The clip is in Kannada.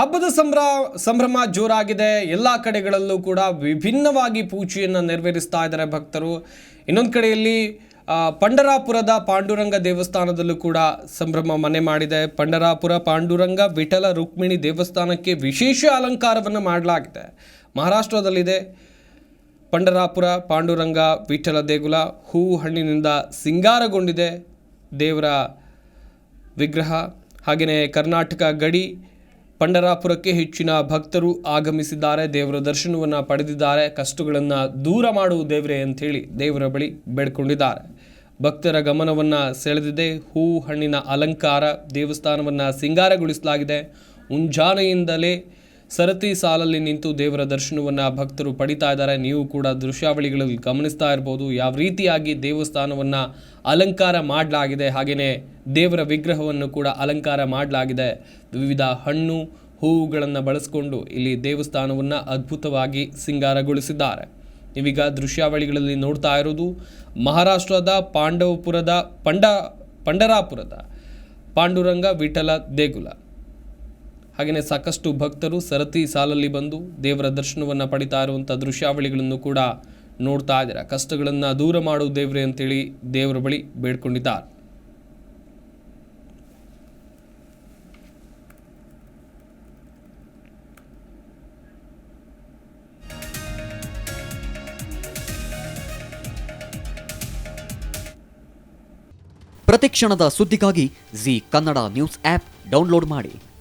ಹಬ್ಬದ ಸಂಭ್ರ, ಸಂಭ್ರಮ ಜೋರಾಗಿದೆ. ಎಲ್ಲ ಕಡೆಗಳಲ್ಲೂ ಕೂಡ ವಿಭಿನ್ನವಾಗಿ ಪೂಜೆಯನ್ನು ನೆರವೇರಿಸ್ತಾ ಇದ್ದಾರೆ ಭಕ್ತರು. ಇನ್ನೊಂದು ಕಡೆಯಲ್ಲಿ ಪಂಡರಾಪುರದ ಪಾಂಡುರಂಗ ದೇವಸ್ಥಾನದಲ್ಲೂ ಕೂಡ ಸಂಭ್ರಮ ಮನೆ ಮಾಡಿದೆ. ಪಂಡರಾಪುರ ಪಾಂಡುರಂಗ ವಿಠಲ ರುಕ್ಮಿಣಿ ದೇವಸ್ಥಾನಕ್ಕೆ ವಿಶೇಷ ಅಲಂಕಾರವನ್ನು ಮಾಡಲಾಗಿದೆ. ಮಹಾರಾಷ್ಟ್ರದಲ್ಲಿದೆ. ಪಂಡರಾಪುರ ಪಾಂಡುರಂಗ ವಿಠಲ ದೇಗುಲ ಹೂವು ಹಣ್ಣಿನಿಂದ ಸಿಂಗಾರಗೊಂಡಿದೆ ದೇವರ ವಿಗ್ರಹ. ಹಾಗೆಯೇ ಕರ್ನಾಟಕ ಗಡಿ ಪಂಡರಾಪುರಕ್ಕೆ ಹೆಚ್ಚಿನ ಭಕ್ತರು ಆಗಮಿಸಿದ್ದಾರೆ. ದೇವರ ದರ್ಶನವನ್ನು ಪಡೆದಿದ್ದಾರೆ. ಕಷ್ಟಗಳನ್ನು ದೂರ ಮಾಡುವ ದೇವರೇ ಅಂಥೇಳಿ ದೇವರ ಬಳಿ ಬೇಡ್ಕೊಂಡಿದ್ದಾರೆ. ಭಕ್ತರ ಗಮನವನ್ನು ಸೆಳೆದಿದೆ. ಹೂ ಹಣ್ಣಿನ ಅಲಂಕಾರ ದೇವಸ್ಥಾನವನ್ನು ಸಿಂಗಾರಗೊಳಿಸಲಾಗಿದೆ. ಮುಂಜಾನೆಯಿಂದಲೇ ಸರತಿ ಸಾಲಲ್ಲಿ ನಿಂತು ದೇವರ ದರ್ಶನವನ್ನು ಭಕ್ತರು ಪಡಿತಾ ಇದ್ದಾರೆ. ನೀವು ಕೂಡ ದೃಶ್ಯಾವಳಿಗಳಲ್ಲಿ ಗಮನಿಸ್ತಾ ಇರ್ಬೋದು. ಯಾವ ರೀತಿಯಾಗಿ ದೇವಸ್ಥಾನವನ್ನು ಅಲಂಕಾರ ಮಾಡಲಾಗಿದೆ ಹಾಗೆಯೇ ದೇವರ ವಿಗ್ರಹವನ್ನು ಕೂಡ ಅಲಂಕಾರ ಮಾಡಲಾಗಿದೆ. ವಿವಿಧ ಹಣ್ಣು ಹೂವುಗಳನ್ನು ಬಳಸಿಕೊಂಡು ಇಲ್ಲಿ ದೇವಸ್ಥಾನವನ್ನು ಅದ್ಭುತವಾಗಿ ಸಿಂಗಾರಗೊಳಿಸಿದ್ದಾರೆ. ನೀವೀಗ ದೃಶ್ಯಾವಳಿಗಳಲ್ಲಿ ನೋಡ್ತಾ ಇರೋದು ಮಹಾರಾಷ್ಟ್ರದ ಪಾಂಡವಪುರದ ಪಂಡ, ಪಂಡರಾಪುರದ ಪಾಂಡುರಂಗ ವಿಠಲ ದೇಗುಲ. ಹಾಗೆಯೇ ಸಾಕಷ್ಟು ಭಕ್ತರು ಸರತಿ ಸಾಲಲ್ಲಿ ಬಂದು ದೇವರ ದರ್ಶನವನ್ನು ಪಡಿತಾ ಇರುವಂಥ ದೃಶ್ಯಾವಳಿಗಳನ್ನು ಕೂಡ ನೋಡ್ತಾ ಇದ್ದೀರ. ಕಷ್ಟಗಳನ್ನು ದೂರ ಮಾಡು ದೇವ್ರೆ ಅಂತೇಳಿ ದೇವರ ಬಳಿ ಬೇಡ್ಕೊಂಡಿದ್ದಾರೆ. ಪ್ರತಿಕ್ಷಣದ ಸುದ್ದಿಗಾಗಿ Zee Kannada news app download ಮಾಡಿ.